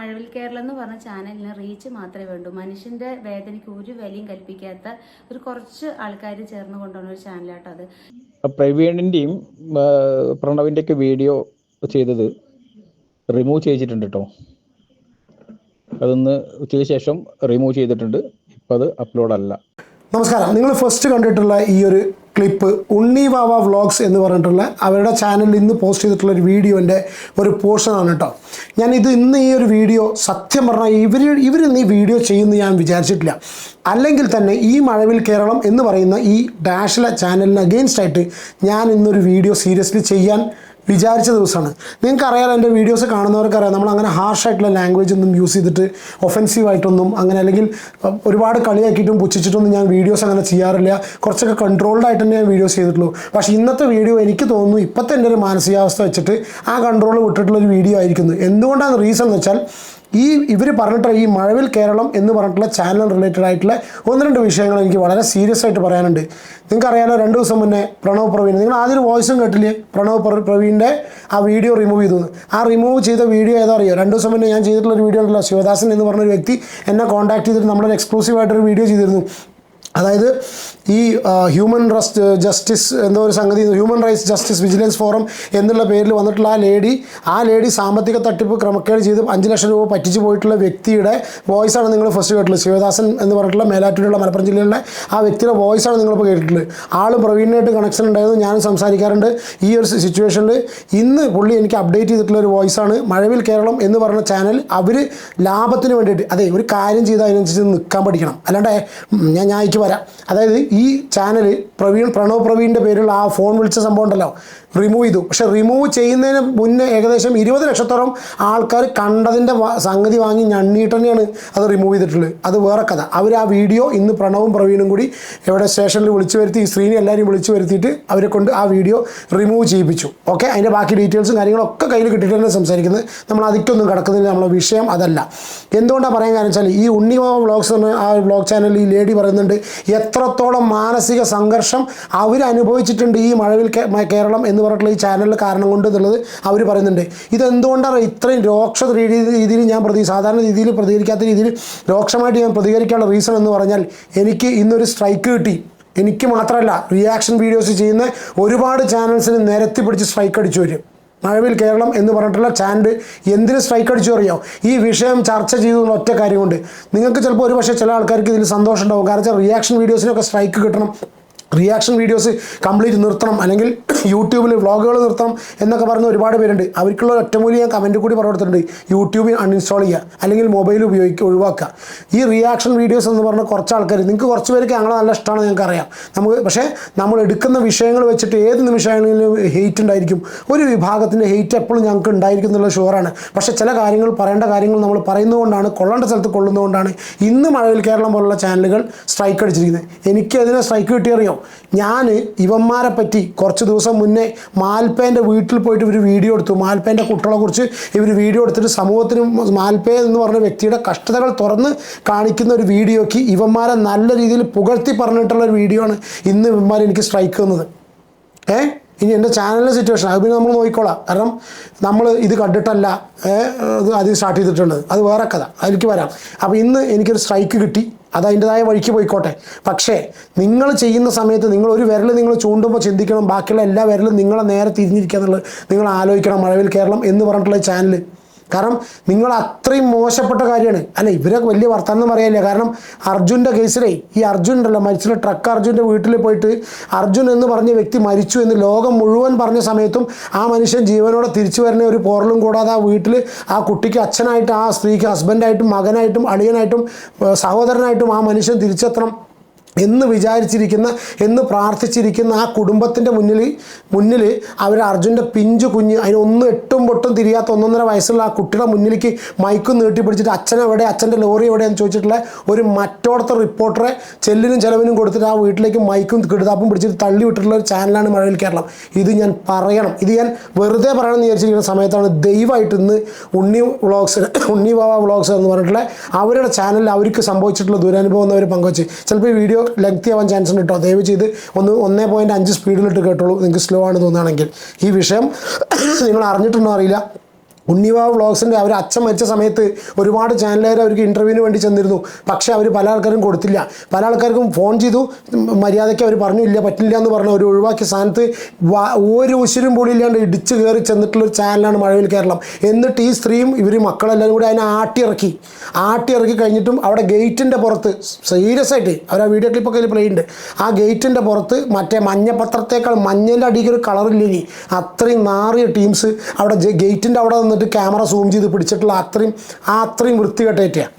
മഴവിൽ കേരളം എന്ന് പറഞ്ഞ ചാനലിന് റീച്ച് മാത്രമേ വേണ്ടൂ. മനുഷ്യന്റെ വേദനയ്ക്ക് ഒരു വിലയും കൽപ്പിക്കാത്ത ഒരു കുറച്ച് ആൾക്കാർ ചേർന്ന് കൊണ്ടുവന്ന ഒരു ചാനലാട്ടോ അത്. പ്രവീണിന്റെയും പ്രണവിന്റെ ഒക്കെ വീഡിയോ ചെയ്തത് റിമൂവ് ചെയ്തിട്ടുണ്ട് കേട്ടോ അതൊന്ന് ഉച്ചയ്ക്ക് ശേഷം റിമൂവ് ചെയ്തിട്ടുണ്ട്. ഇപ്പം അത് അപ്ലോഡ് അല്ല നമസ്കാരം. നിങ്ങൾ ഫസ്റ്റ് കണ്ടിട്ടുള്ള ഈ ഒരു ക്ലിപ്പ് ഉണ്ണി വാവ വ്ളോഗ്സ് എന്ന് പറഞ്ഞിട്ടുള്ള അവരുടെ ചാനലിൽ ഇന്ന് പോസ്റ്റ് ചെയ്തിട്ടുള്ള ഒരു വീഡിയോന്റെ ഒരു പോർഷനാണ് കേട്ടോ ഞാൻ ഇത് ഇന്ന് ഈ ഒരു വീഡിയോ സത്യം പറഞ്ഞാൽ ഇവർ ഇവരിന്ന് ഈ വീഡിയോ ചെയ്യുമെന്ന് ഞാൻ വിചാരിച്ചിട്ടില്ല. അല്ലെങ്കിൽ തന്നെ ഈ മഴവിൽ കേരളം എന്ന് പറയുന്ന ഈ ഡാഷിലെ ചാനലിന് അഗെയിൻസ്റ്റ് ആയിട്ട് ഞാൻ ഇന്നൊരു വീഡിയോ സീരിയസ്ലി ചെയ്യാൻ വിചാരിച്ച ദിവസമാണ്. നിങ്ങൾക്ക് അറിയാലോ എന്റെ വീഡിയോസ് കാണുന്നവർക്ക് അറിയാം നമ്മൾ അങ്ങനെ ഹാർഷായിട്ടുള്ള ലാംഗ്വേജ് ഒന്നും യൂസ് ചെയ്തിട്ട് ഒഫൻസീവ് ആയിട്ടൊന്നും അങ്ങനെ അല്ലെങ്കിൽ ഒരുപാട് കളിയാക്കിയിട്ടും പുച്ഛിച്ചിട്ടൊന്നും ഞാൻ വീഡിയോസ് അങ്ങനെ ചെയ്യാറില്ല. കുറച്ചൊക്കെ കൺട്രോൾഡ് ആയിട്ട് തന്നെ ഞാൻ വീഡിയോസ് ചെയ്തിട്ടുള്ളൂ. പക്ഷേ ഇന്നത്തെ വീഡിയോ എനിക്ക് തോന്നുന്നു ഇപ്പോഴത്തെ എന്റെ ഒരു മാനസികാവസ്ഥ വെച്ചിട്ട് ആ കൺട്രോൾ വിട്ടിട്ടുള്ള ഒരു വീഡിയോ ആയിരിക്കുന്നു. എന്തുകൊണ്ടാണ് റീസൺ എന്ന് വെച്ചാൽ ഈ ഇവർ പറഞ്ഞിട്ടുള്ള ഈ മഴവിൽ കേരളം എന്ന് പറഞ്ഞിട്ടുള്ള ചാനൽ റിലേറ്റഡ് ആയിട്ടുള്ള ഒന്ന് രണ്ട് വിഷയങ്ങൾ എനിക്ക് വളരെ സീരിയസ് ആയിട്ട് പറയാനുണ്ട്. നിങ്ങൾക്ക് അറിയാലോ രണ്ട് ദിവസം മുന്നേ പ്രണവ് പ്രവീൺ നിങ്ങൾ ആദ്യം വോയിസും കേട്ടില്ലേ? പ്രണവ് പ്ര- പ്രവീണിന്റെ ആ വീഡിയോ റിമൂവ് ചെയ്തു ആ റിമൂവ് ചെയ്ത വീഡിയോ ഏതാ അറിയോ? രണ്ട് ദിവസം മുന്നേ ഞാൻ ചെയ്തിട്ടുള്ള ഒരു വീഡിയോ ഉണ്ടല്ലോ ശിവദാസൻ എന്ന് പറഞ്ഞൊരു വ്യക്തി എന്നെ കോൺടാക്ട് ചെയ്തിട്ട് നമ്മളൊരു എക്സ്ക്ലൂസീവ് ആയിട്ടൊരു വീഡിയോ ചെയ്തിരുന്നു. അതായത് ഈ ഹ്യൂമൻ റസ്റ്റ് ജസ്റ്റിസ് എന്തോ ഒരു സംഗതി human rights justice vigilance forum എന്നുള്ള പേരിൽ വന്നിട്ടുള്ള ആ ലേഡി ആ ലേഡി സാമ്പത്തിക തട്ടിപ്പ് ക്രമക്കേട് ചെയ്ത് അഞ്ച് ലക്ഷം രൂപ പറ്റിച്ചു പോയിട്ടുള്ള വ്യക്തിയുടെ വോയിസാണ് നിങ്ങൾ ഫസ്റ്റ് കേട്ടിട്ടുള്ളത്. ശിവദാസൻ എന്ന് പറഞ്ഞിട്ടുള്ള മേലാറ്റൂരുള്ള മലപ്പുറം ജില്ലയിലുള്ള ആ വ്യക്തിയുടെ വോയിസാണ് നിങ്ങളിപ്പോൾ കേട്ടിട്ടുള്ളത്. ആൾ പ്രവീണിനായിട്ട് കണക്ഷൻ ഉണ്ടായിരുന്നു ഞാനും സംസാരിക്കാറുണ്ട്. ഈ ഒരു സിറ്റുവേഷനിൽ ഇന്ന് പുള്ളി എനിക്ക് അപ്ഡേറ്റ് ചെയ്തിട്ടുള്ള ഒരു വോയിസാണ് മഴവിൽ കേരളം എന്ന് പറയുന്ന ചാനൽ അവർ ലാഭത്തിന് വേണ്ടിയിട്ട് അതെ ഒരു കാര്യം ചെയ്ത് അതിനനുസരിച്ച് നിൽക്കാൻ പഠിക്കണം. അല്ലാണ്ട് ഞാൻ ഞാൻ വരാം. അതായത് ഈ ചാനൽ പ്രവീൺ പ്രണവ് പ്രവീണിന്റെ പേരിലുള്ള ആ ഫോൺ വിളിച്ച സംഭവം ഉണ്ടല്ലോ. റിമൂവ് ചെയ്തു. പക്ഷെ റിമൂവ് ചെയ്യുന്നതിന് മുന്നേ ഏകദേശം ഇരുപത് ലക്ഷത്തോളം ആൾക്കാർ കണ്ടതിന്റെ സംഗതി വാങ്ങി ഞണ്ണിയിട്ട് തന്നെയാണ് അത് റിമൂവ് ചെയ്തിട്ടുള്ളത്. അത് വേറെ കഥ. അവർ ആ വീഡിയോ ഇന്ന് പ്രണവും പ്രവീണും കൂടി എവിടെ സ്റ്റേഷനിൽ വിളിച്ചു വരുത്തി സ്ത്രീനെ എല്ലാവരും വിളിച്ചു വരുത്തിയിട്ട് അവരെ കൊണ്ട് ആ വീഡിയോ റിമൂവ് ചെയ്യിപ്പിച്ചു. ഓക്കെ അതിന്റെ ബാക്കി ഡീറ്റെയിൽസും കാര്യങ്ങളൊക്കെ കയ്യിൽ കിട്ടിയിട്ട് തന്നെ സംസാരിക്കുന്നത്. നമ്മൾ അതിക്കൊന്നും കിടക്കുന്നില്ല. നമ്മളെ വിഷയം അതല്ല. എന്തുകൊണ്ടാണ് പറയാൻ കാരണം വെച്ചാൽ ഈ ഉണ്ണിമാവ വ്ളോഗ്സ് എന്ന ആ വ്ളോഗ് ചാനൽ ഈ ലേഡി പറയുന്നുണ്ട് എത്രത്തോളം മാനസിക സംഘർഷം അവരനുഭവിച്ചിട്ടുണ്ട് ഈ മഴവിൽ കേരളം എന്ന് പറഞ്ഞിട്ടുള്ള ഈ ചാനലിൽ കാരണം കൊണ്ട് എന്നുള്ളത് അവർ പറയുന്നുണ്ട്. ഇതെന്തുകൊണ്ടാണ് ഇത്രയും രോക്ഷ രീതി- രീതിയിൽ ഞാൻ പ്രതി സാധാരണ രീതിയിൽ പ്രതികരിക്കാത്ത രീതിയിൽ രോക്ഷമായിട്ട് ഞാൻ പ്രതികരിക്കാനുള്ള റീസൺ എന്ന് പറഞ്ഞാൽ എനിക്ക് ഇന്നൊരു സ്ട്രൈക്ക് കിട്ടി. എനിക്ക് മാത്രമല്ല റിയാക്ഷൻ വീഡിയോസ് ചെയ്യുന്ന ഒരുപാട് ചാനൽസിന് നിരത്തി പിടിച്ച് സ്ട്രൈക്ക് അടിച്ചു വരും മഴവിൽ കേരളം എന്ന് പറഞ്ഞിട്ടുള്ള ചാനൽ എന്തിന് സ്ട്രൈക്ക് അടിച്ചു അറിയോ? ഈ വിഷയം ചർച്ച ചെയ്തു എന്നുള്ള ഒറ്റ കാര്യം കൊണ്ട് നിങ്ങൾക്ക് ചിലപ്പോൾ ഒരു പക്ഷേ ചില ആൾക്കാർക്ക് ഇതിൽ സന്തോഷം ഉണ്ടാവും കാരണം വെച്ചാൽ റിയാക്ഷൻ വീഡിയോസിനൊക്കെ സ്ട്രൈക്ക് കിട്ടണം. റിയാക്ഷൻ വീഡിയോസ് കംപ്ലീറ്റ് നിർത്തണം. അല്ലെങ്കിൽ യൂട്യൂബിൽ വ്ളോഗുകൾ നിർത്തണം എന്നൊക്കെ പറയുന്ന ഒരുപാട് പേരുണ്ട്. അവർക്കുള്ള ഒറ്റമൂലി ഞാൻ കമന്റ് കൂടി പറഞ്ഞു കൊടുത്തിട്ടുണ്ട്. യൂട്യൂബിൽ അൺഇൻസ്റ്റാൾ ചെയ്യുക അല്ലെങ്കിൽ മൊബൈൽ ഉപയോഗിക്കുക ഒഴിവാക്കുക ഈ റിയാക്ഷൻ വീഡിയോസ് എന്ന് പറഞ്ഞ കുറച്ച് ആൾക്കാർ നിങ്ങൾക്ക് കുറച്ച് പേർക്ക് ഞങ്ങളെ നല്ല ഇഷ്ടമാണ് ഞങ്ങൾക്ക് അറിയാം. നമുക്ക് പക്ഷേ നമ്മൾ എടുക്കുന്ന വിഷയങ്ങൾ വെച്ചിട്ട് ഏത് നിമിഷങ്ങളിലും ഹെയ്റ്റ് ഉണ്ടായിരിക്കും. ഒരു വിഭാഗത്തിന്റെ ഹെയ്റ്റ് എപ്പോഴും ഞങ്ങൾക്ക് ഉണ്ടായിരിക്കും എന്നുള്ള ഷുവറാണ് പക്ഷേ ചില കാര്യങ്ങൾ പറയേണ്ട കാര്യങ്ങൾ നമ്മൾ പറയുന്നതുകൊണ്ടാണ് കൊള്ളേണ്ട സ്ഥലത്ത് കൊള്ളുന്നതുകൊണ്ടാണ് ഇന്ന് മഴവിൽ കേരളം പോലുള്ള ചാനലുകൾ സ്ട്രൈക്ക് അടിച്ചിരിക്കുന്നത്. എനിക്ക് അതിനെ സ്ട്രൈക്ക് കിട്ടിയറിയോ? ഞാൻ ഇവന്മാരെ പറ്റി കുറച്ച് ദിവസം മുന്നേ മാൽപ്പേന്റെ വീട്ടിൽ പോയിട്ട് ഇവർ വീഡിയോ എടുത്തു. മാൽപ്പേന്റെ കുട്ടികളെ കുറിച്ച് ഇവർ വീഡിയോ എടുത്തിട്ട് സമൂഹത്തിന് മാൽപ്പേ എന്ന് പറഞ്ഞ വ്യക്തിയുടെ കഷ്ടതകൾ തുറന്ന് കാണിക്കുന്ന ഒരു വീഡിയോയ്ക്ക് ഇവന്മാരെ നല്ല രീതിയിൽ പുകഴ്ത്തി പറഞ്ഞിട്ടുള്ള ഒരു വീഡിയോ ആണ് ഇന്ന് ഇവന്മാർ എനിക്ക് സ്ട്രൈക്ക് തന്നത് ഏ? ഇനി എന്റെ ചാനലിലെ സിറ്റുവേഷൻ അത് പിന്നെ നമ്മൾ നോക്കിക്കോളാം. കാരണം നമ്മൾ ഇത് കണ്ടിട്ടല്ല. ഇത് ആദ്യം സ്റ്റാർട്ട് ചെയ്തിട്ടുള്ളത്. അത് വേറെ കഥ. അതിലേക്ക് വരാം. അപ്പോൾ ഇന്ന് എനിക്കൊരു സ്ട്രൈക്ക് കിട്ടി. അത് അതിന്റെതായ വഴിക്ക് പോയിക്കോട്ടെ. പക്ഷേ നിങ്ങൾ ചെയ്യുന്ന സമയത്ത് നിങ്ങൾ ഒരു വിരൽ നിങ്ങൾ ചൂണ്ടുമ്പോൾ ചിന്തിക്കണം ബാക്കിയുള്ള എല്ലാ വിരലും നിങ്ങളെ നേരെ തിരിഞ്ഞിരിക്കുക എന്നുള്ളത് നിങ്ങൾ ആലോചിക്കണം. മഴവിൽ കേരളം എന്ന് പറഞ്ഞിട്ടുള്ള ചാനൽ കാരണം നിങ്ങൾ അത്രയും മോശപ്പെട്ട കാര്യമാണ്. അല്ല ഇവരൊക്കെ വലിയ വർത്തമാനം പറയാനില്ല. കാരണം അർജുന്റെ കേസിലേ ഈ അർജുൻ ഉണ്ടല്ലോ മരിച്ചിട്ടുള്ള ട്രക്ക് അർജുന്റെ വീട്ടിൽ പോയിട്ട് അർജുൻ എന്ന് പറഞ്ഞ വ്യക്തി മരിച്ചു എന്ന് ലോകം മുഴുവൻ പറഞ്ഞ സമയത്തും ആ മനുഷ്യൻ ജീവനോടെ തിരിച്ചു വരുന്ന ഒരു പോറലും കൂടാതെ ആ വീട്ടിൽ ആ കുട്ടിക്ക് അച്ഛനായിട്ട് ആ സ്ത്രീക്ക് ഹസ്ബൻഡായിട്ടും മകനായിട്ടും അളിയനായിട്ടും സഹോദരനായിട്ടും ആ മനുഷ്യൻ തിരിച്ചെത്തണം. എന്ന് വിചാരിച്ചിരിക്കുന്ന എന്ന് പ്രാർത്ഥിച്ചിരിക്കുന്ന ആ കുടുംബത്തിന്റെ മുന്നിൽ മുന്നിൽ അവർ അർജുന്റെ പിഞ്ചു കുഞ്ഞ് അതിനൊന്നും എട്ടും പൊട്ടും തിരിയാത്ത ഒന്നൊന്നര വയസ്സുള്ള ആ കുട്ടിയുടെ മുന്നിലേക്ക് മൈക്കും നീട്ടി പിടിച്ചിട്ട് അച്ഛൻ എവിടെ അച്ഛന്റെ ലോറി എവിടെയെന്ന് ചോദിച്ചിട്ടുള്ള ഒരു മറ്റോടത്തെ റിപ്പോർട്ടറെ ചെല്ലിനും ചെലവിനും കൊടുത്തിട്ട് ആ വീട്ടിലേക്ക് മൈക്കും കിടുതാപ്പും പിടിച്ചിട്ട് തള്ളി വിട്ടിട്ടുള്ള ഒരു ചാനലാണ് മഴവിൽ കേരളം. ഇത് ഞാൻ പറയണം. ഇത് ഞാൻ വെറുതെ പറയണം എന്ന് വിചാരിച്ചിരിക്കുന്ന സമയത്താണ് ദയവായിട്ട് ഇന്ന് ഉണ്ണി വ്ളോഗ്സ് ഉണ്ണി ബാബ വ്ളോഗ്സ് എന്ന് പറഞ്ഞിട്ടുള്ള അവരുടെ ചാനലിൽ അവർക്ക് സംഭവിച്ചിട്ടുള്ള ദുരനുഭവം എന്ന് അവർ പങ്കുവച്ച്. ചിലപ്പോൾ ഈ വീഡിയോ ലെങ്തി ആവാൻ ചാൻസ് ഉണ്ട് കേട്ടോ ദയവ് ചെയ്ത് ഒന്ന് ഒന്നേ പോയിന്റ് അഞ്ച് സ്പീഡിലിട്ട് കേട്ടോളൂ. നിങ്ങൾക്ക് സ്ലോ ആണ് തോന്നുകയാണെങ്കിൽ. ഈ വിഷയം നിങ്ങൾ അറിഞ്ഞിട്ടുണ്ടോ അറിയില്ല. ഉണ്ണിവാ വ്ളോഗ്സിന്റെ അവർ അച്ഛൻ മരിച്ച സമയത്ത് ഒരുപാട് ചാനലുകാർ അവർക്ക് ഇന്റർവ്യൂവിന് വേണ്ടി ചെന്നിരുന്നു. പക്ഷേ അവർ പല ആൾക്കാരും കൊടുത്തില്ല. പല ആൾക്കാർക്കും ഫോൺ ചെയ്തു. മര്യാദയ്ക്ക് അവർ പറഞ്ഞു ഇല്ല പറ്റില്ല എന്ന് പറഞ്ഞു ഒരു ഒഴിവാക്കിയ സ്ഥാനത്ത് ഒരു ഉശിരും പൊളിയില്ലാണ്ട് ഇടിച്ച് കയറി ചെന്നിട്ടുള്ള ഒരു ചാനലാണ് മഴവിൽ കേരളം. എന്നിട്ട് ഈ സ്ത്രീയും ഇവർ മക്കളെല്ലാവരും കൂടി അതിനെ ആട്ടിയിറക്കി. ആട്ടിയിറക്കി കഴിഞ്ഞിട്ടും അവിടെ ഗേറ്റിന്റെ പുറത്ത് സീരിയസ് ആയിട്ട് അവർ ആ വീഡിയോ ക്ലിപ്പൊക്കെ പ്ലേ ഉണ്ട് ആ ഗേറ്റിന്റെ പുറത്ത് മറ്റേ മഞ്ഞപ്പത്രത്തേക്കാൾ മഞ്ഞന്റെ അടിക്കൊരു കളറില്ല ഇനി അത്രയും നാറിയ ടീംസ് അവിടെ ഗേറ്റിന്റെ അവിടെ നിന്നിട്ട് ക്യാമറ സൂം ചെയ്ത് പിടിച്ചിട്ടുള്ള അത്രയും ആ അത്രയും വൃത്തികെട്ടേറ്റാണ്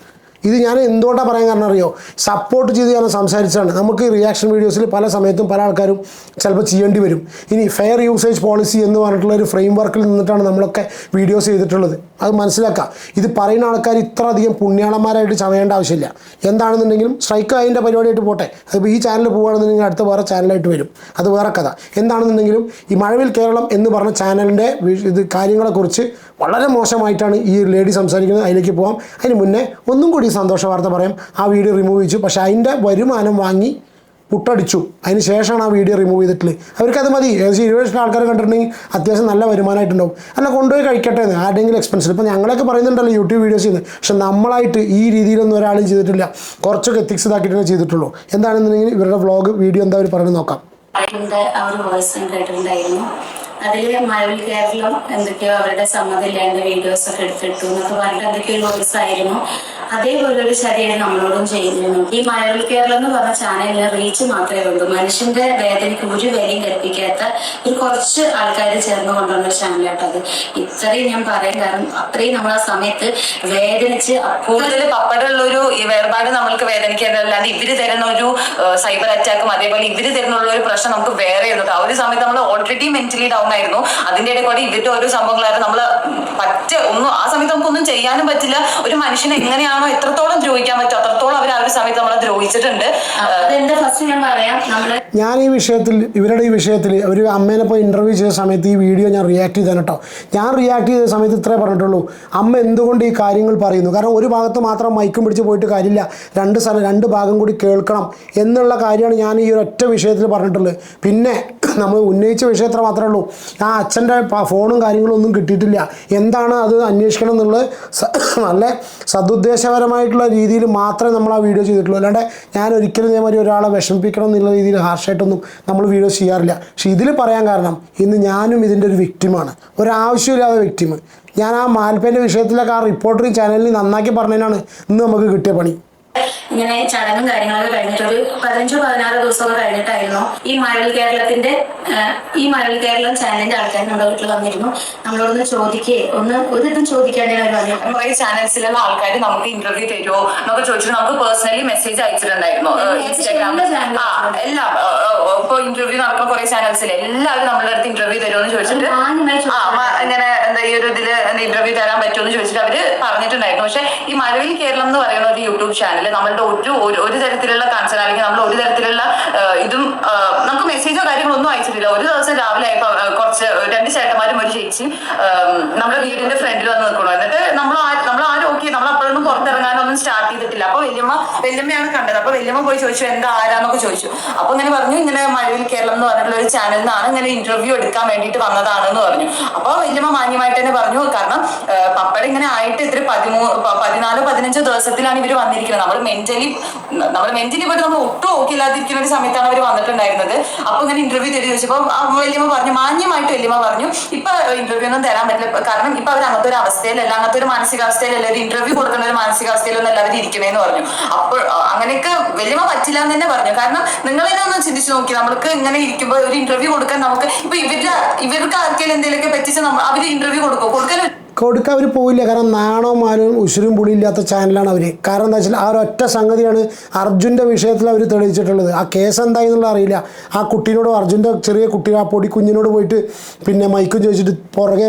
ഇത് ഞാൻ എന്തുകൊണ്ടാണ് പറയാൻ കാരണം അറിയോ? സപ്പോർട്ട് ചെയ്ത് ഞാൻ സംസാരിച്ചാണ് നമുക്ക് റിയാക്ഷൻ വീഡിയോസിൽ പല സമയത്തും പല ആൾക്കാരും ചിലപ്പോൾ ചെയ്യേണ്ടി വരും. ഇനി ഫെയർ യൂസേജ് പോളിസി എന്ന് പറഞ്ഞിട്ടുള്ള ഒരു ഫ്രെയിം വർക്കിൽ നിന്നിട്ടാണ് നമ്മളൊക്കെ വീഡിയോസ് ചെയ്തിട്ടുള്ളത്. അത് മനസ്സിലാക്കുക ഇത് പറയുന്ന ആൾക്കാർ ഇത്ര അധികം പുണ്യാളന്മാരായിട്ട് ചമയേണ്ട ആവശ്യമില്ല. എന്താണെന്നുണ്ടെങ്കിലും സ്ട്രൈക്ക് അതിന്റെ പരിപാടിയായിട്ട് പോട്ടെ. അതിപ്പോൾ ഈ ചാനൽ പോകുകയാണെന്നുണ്ടെങ്കിൽ അടുത്ത വേറെ ചാനലായിട്ട് വരും. അത് വേറെ കഥ. എന്താണെന്നുണ്ടെങ്കിലും ഈ മഴവിൽ കേരളം എന്ന് പറഞ്ഞ ചാനലിന്റെ ഇത് കാര്യങ്ങളെക്കുറിച്ച് വളരെ മോശമായിട്ടാണ് ഈ ഒരു ലേഡി സംസാരിക്കുന്നത്. അതിലേക്ക് പോകാം അതിന് മുന്നേ ഒന്നും കൂടി സന്തോഷ വാർത്ത പറയാം. ആ വീഡിയോ റിമൂവ് ചെയ്തു. പക്ഷേ അതിന്റെ വരുമാനം വാങ്ങി പുട്ടടിച്ചു. അതിന് ശേഷമാണ് ആ വീഡിയോ റിമൂവ് ചെയ്തിട്ടുള്ളത്. അവർക്കത് മതി. ഏകദേശം ഇരുപത് ലക്ഷം ആൾക്കാർ കണ്ടിട്ടുണ്ടെങ്കിൽ അത്യാവശ്യം നല്ല വരുമാനമായിട്ടുണ്ടാവും. അല്ല കൊണ്ടുപോയി കഴിക്കട്ടെ എന്ന്. ആരുടെങ്കിലും എക്സ്പെൻസിൽ ഇപ്പോൾ ഞങ്ങളൊക്കെ പറയുന്നുണ്ടല്ലോ യൂട്യൂബ് വീഡിയോസ് ചെയ്യുന്നത്. പക്ഷെ നമ്മളായിട്ട് ഈ രീതിയിലൊന്നും ഒരാളും ചെയ്തിട്ടില്ല. കുറച്ചൊക്കെ എത്തിക്സ് ഇതാക്കിയിട്ടേ ചെയ്തിട്ടുള്ളൂ. എന്താണെന്നുണ്ടെങ്കിൽ ഇവരുടെ വ്ളോഗ് വീഡിയോ എന്താ അവർ പറയുന്നത് നോക്കാം. അതിന്റെ ആ ഒരു വോയിസ് കേട്ടിട്ടുണ്ടായിരുന്നു. അതിൽ മഴവിൽ കേരളം എന്തൊക്കെയോ അവരുടെ സമ്മതമില്ലാണ്ട് വീഡിയോസ് ഒക്കെ എടുത്തിട്ടു എന്നൊക്കെ പറഞ്ഞിട്ട് എന്തൊക്കെയോ വോയിസ് ആയിരുന്നു. അതേപോലെ ഒരു ചതിയാണ് നമ്മളോടും ചെയ്യുന്നത്. ഈ മഴവിൽ കേരളം എന്ന് പറഞ്ഞ ചാനലിന് റീച്ച് മാത്രമേ ഉള്ളൂ. മനുഷ്യന്റെ വേദനയ്ക്ക് ഒരു വിലയും കൽപ്പിക്കാത്ത ഒരു കുറച്ച് ആൾക്കാർ ചേർന്ന് കൊണ്ടുവന്ന ഒരു ചാനലാട്ടോ അത്. ഇത്രയും ഞാൻ പറയാൻ കാരണം അത്രയും നമ്മൾ ആ സമയത്ത് വേദനിച്ച് കൂടുതൽ പപ്പടുള്ള ഒരു വേർപാട് നമ്മൾക്ക് വേദനിക്കേണ്ടതല്ലാതെ ഇവർ തരുന്ന ഒരു സൈബർ അറ്റാക്കും അതേപോലെ ഇവർ തരുന്ന ഒരു പ്രശ്നം നമുക്ക് വേറെ ഒന്നും ആ ഒരു സമയത്ത് നമ്മൾ ഓൾറെഡി മെന്റലി ഡൗൺ ആയിരുന്നു. അതിന്റെ ഇടയിൽ കൂടി ഇവരുടെ ഓരോ സംഭവങ്ങളായിരുന്നു. നമ്മൾ പറ്റ ഒന്നും ആ സമയത്ത് നമുക്കൊന്നും ചെയ്യാനും പറ്റില്ല. ഒരു മനുഷ്യനെ എങ്ങനെയാണോ എത്രത്തോളം ദ്രോഹിക്കാൻ പറ്റും അത്രത്തോളം അവർ ആ ഒരു സമയത്ത് നമ്മളെ ദ്രോഹിച്ചിട്ടുണ്ട്. അതെന്റെ ഫസ്റ്റ് ഞാൻ പറയാം? നമ്മൾ ഞാൻ ഈ വിഷയത്തിൽ ഇവരുടെ ഈ വിഷയത്തിൽ അവർ അമ്മേനെ പോയി ഇന്റർവ്യൂ ചെയ്ത സമയത്ത് ഈ വീഡിയോ ഞാൻ റിയാക്ട് ചെയ്താണ് കേട്ടോ. ഞാൻ റിയാക്ട് ചെയ്ത സമയത്ത് ഇത്രേ പറഞ്ഞിട്ടുള്ളൂ. അമ്മ എന്തുകൊണ്ട് ഈ കാര്യങ്ങൾ പറയുന്നു? കാരണം ഒരു ഭാഗത്ത് മാത്രം മൈക്കും പിടിച്ച് പോയിട്ട് കാര്യമില്ല. രണ്ട് സ്ഥലം രണ്ട് ഭാഗം കൂടി കേൾക്കണം എന്നുള്ള കാര്യമാണ് ഞാൻ ഈ ഒരു ഒറ്റ വിഷയത്തിൽ പറഞ്ഞിട്ടുള്ളത്. പിന്നെ നമ്മൾ ഉന്നയിച്ച വിഷയത്ര മാത്രമേ ഉള്ളൂ. ആ അച്ഛന്റെ ഫോണും കാര്യങ്ങളും ഒന്നും കിട്ടിയിട്ടില്ല. എന്താണ് അത് അന്വേഷിക്കണം എന്നുള്ളത് നല്ല നല്ല സതുദ്ദേശപരമായിട്ടുള്ള രീതിയിൽ മാത്രമേ നമ്മൾ ആ വീഡിയോ ചെയ്തിട്ടുള്ളൂ. അല്ലാണ്ട് ഞാൻ ഒരിക്കലും ഇതേമാതിരി ഒരാളെ വിഷമിപ്പിക്കണം എന്നുള്ള രീതിയിൽ ഹാർഷായിട്ടൊന്നും നമ്മൾ വീഡിയോ ചെയ്യാറില്ല. പക്ഷെ ഇതിൽ പറയാൻ കാരണം ഇന്ന് ഞാനും ഇതിന്റെ ഒരു വ്യക്തിമാണ് ഒരാവശ്യമില്ലാതെ വിക്ടിം ഞാൻ ആ മാൽപ്പേന്റെ വിഷയത്തിലൊക്കെ ആ റിപ്പോർട്ടറി ചാനലിൽ നന്നാക്കി പറഞ്ഞതിനാണ് ഇന്ന് നമുക്ക് കിട്ടിയ പണി. ഇങ്ങനെ ചടങ്ങും കാര്യങ്ങളൊക്കെ കഴിഞ്ഞിട്ട് ഒരു പതിനഞ്ചോ പതിനാറോ ദിവസമൊക്കെ കഴിഞ്ഞിട്ടായിരുന്നു ഈ മഴവിൽ കേരളത്തിന്റെ ഈ മഴവിൽ കേരളം ചാനലിന്റെ ആൾക്കാർ നമ്മുടെ വീട്ടിൽ വന്നിരുന്നു. നമ്മളോടൊന്ന് ചോദിക്കേ ഒന്ന് ഒരു ഇതും ചോദിക്കാണ്ടേ അവർ വന്നിരുന്നു. കുറെ ചാനൽസിലുള്ള ആൾക്കാർ നമുക്ക് ഇന്റർവ്യൂ തരുമോ എന്നൊക്കെ ചോദിച്ചിട്ട് നമുക്ക് പേഴ്സണലി മെസ്സേജ് അയച്ചിട്ടുണ്ടായിരുന്നു. ഇൻസ്റ്റാഗ്രാമിൽ എല്ലാ ഇപ്പൊ ഇന്റർവ്യൂ നടക്കുന്ന കുറെ ചാനൽസിൽ എല്ലാവരും നമ്മളുടെ അടുത്ത് ഇന്റർവ്യൂ തരുമോ എന്ന് ചോദിച്ചിട്ട് ഇങ്ങനെ എന്താ ഈ ഒരു ഇതിൽ ഇന്റർവ്യൂ തരാൻ പറ്റുമോ എന്ന് ചോദിച്ചിട്ട് അവർ പറഞ്ഞിട്ടുണ്ടായിരുന്നു. പക്ഷെ ഈ മഴവിൽ കേരളം എന്ന് പറയുന്ന ഒരു യൂട്യൂബ് ചാനൽ നമ്മളുടെ ഒരു ഒരു- തരത്തിലുള്ള കൺസേൺ അല്ലെങ്കിൽ നമ്മൾ ഒരു തരത്തിലുള്ള ഇതും നമുക്ക് മെസ്സേജോ കാര്യങ്ങളോ ഒന്നും അയച്ചിട്ടില്ല. ഒരു ദിവസം രാവിലെ ആയപ്പോ കുറച്ച് രണ്ട് ചേട്ടന്മാരും ഒരു ചേച്ചി നമ്മുടെ വീടിന്റെ ഫ്രണ്ടിൽ വന്ന് നിൽക്കണം. എന്നിട്ട് നമ്മൾ നമ്മൾ ആരും ഓക്കെ നമ്മൾ അപ്പോഴൊന്നും പുറത്തിറങ്ങാനൊന്നും സ്റ്റാർട്ട് ചെയ്തിട്ടില്ല. അപ്പൊ വല്യമ്മ വല്യമ്മയാണ് കണ്ടത്. അപ്പൊ വല്യമ്മ പോയി ചോദിച്ചു എന്താ ആരാന്നൊക്കെ ചോദിച്ചു. അപ്പൊ ഇങ്ങനെ പറഞ്ഞു ഇങ്ങനെ മഴവിൽ കേരളം എന്ന് പറഞ്ഞിട്ടുള്ള ഒരു ചാനലിൽ നിന്നാണ് ഇങ്ങനെ ഇന്റർവ്യൂ എടുക്കാൻ വേണ്ടിയിട്ട് വന്നതാണെന്ന് പറഞ്ഞു. അപ്പൊ വല്യമ്മ മാന്യമായിട്ട് തന്നെ പറഞ്ഞു കാരണം പപ്പട ഇങ്ങനെ ആയിട്ട് ഇത്ര പതിമൂ പതിനാലോ പതിനഞ്ചോ ദിവസത്തിലാണ് ഇവർ വന്നിരിക്കുന്നത്. നമ്മൾ മെന്റലി നമ്മൾ മെന്റലി പോയിട്ട് നമ്മൾ ഒട്ടും ഓക്കില്ലാതിരിക്കുന്ന ഒരു സമയത്താണ് അവർ വന്നിട്ടുണ്ടായിരുന്നത്. അപ്പൊ ഇങ്ങനെ ഇന്റർവ്യൂ തരും ചോദിച്ചപ്പോ വലിയമ്മ പറഞ്ഞു മാന്യമായിട്ട് വല്യമ്മ പറഞ്ഞു ഇപ്പൊ ഇന്റർവ്യൂ ഒന്നും തരാൻ പറ്റില്ല. കാരണം ഇപ്പൊ അവർ അങ്ങനത്തെ ഒരു അവസ്ഥയിലല്ല അങ്ങനത്തെ ഒരു മാനസികാവസ്ഥയിലല്ല. ഒരു ഇന്റർവ്യൂ കൊടുക്കുന്ന ഒരു മാനസികാവസ്ഥയിലൊന്നും എല്ലാവരും ഇരിക്കണേന്ന് പറഞ്ഞു. അപ്പോൾ അങ്ങനെയൊക്കെ വല്യമ്മ പറ്റില്ല എന്ന് തന്നെ പറഞ്ഞു. കാരണം നിങ്ങൾ തന്നെ ഒന്ന് ചിന്തിച്ചു നോക്കി. നമ്മൾക്ക് ഇങ്ങനെ ഇരിക്കുമ്പോൾ ഒരു ഇന്റർവ്യൂ കൊടുക്കാൻ നമുക്ക് ഇപ്പൊ ഇവരുടെ ഇവർക്ക് ആർക്കെങ്കിലും എന്തെങ്കിലുമൊക്കെ പറ്റിച്ച് അവർ ഇന്റർവ്യൂ കൊടുക്കും. കൊടുക്കാൻ കൊടുക്കാൻ അവർ പോയില്ല. കാരണം നാണോ മാനവും ഉശുരും പുളിയില്ലാത്ത ചാനലാണ് അവർ കാരണം എന്താ വെച്ചാൽ ആ ഒരൊറ്റ സംഗതിയാണ് അർജുന്റെ വിഷയത്തിൽ അവർ തെളിയിച്ചിട്ടുള്ളത്. ആ കേസ് എന്തായി അറിയില്ല. ആ കുട്ടീനോട് അർജുന്റെ ചെറിയ കുട്ടി ആ പൊടി കുഞ്ഞിനോട് പോയിട്ട് പിന്നെ മൈക്കും ചോദിച്ചിട്ട് പുറകെ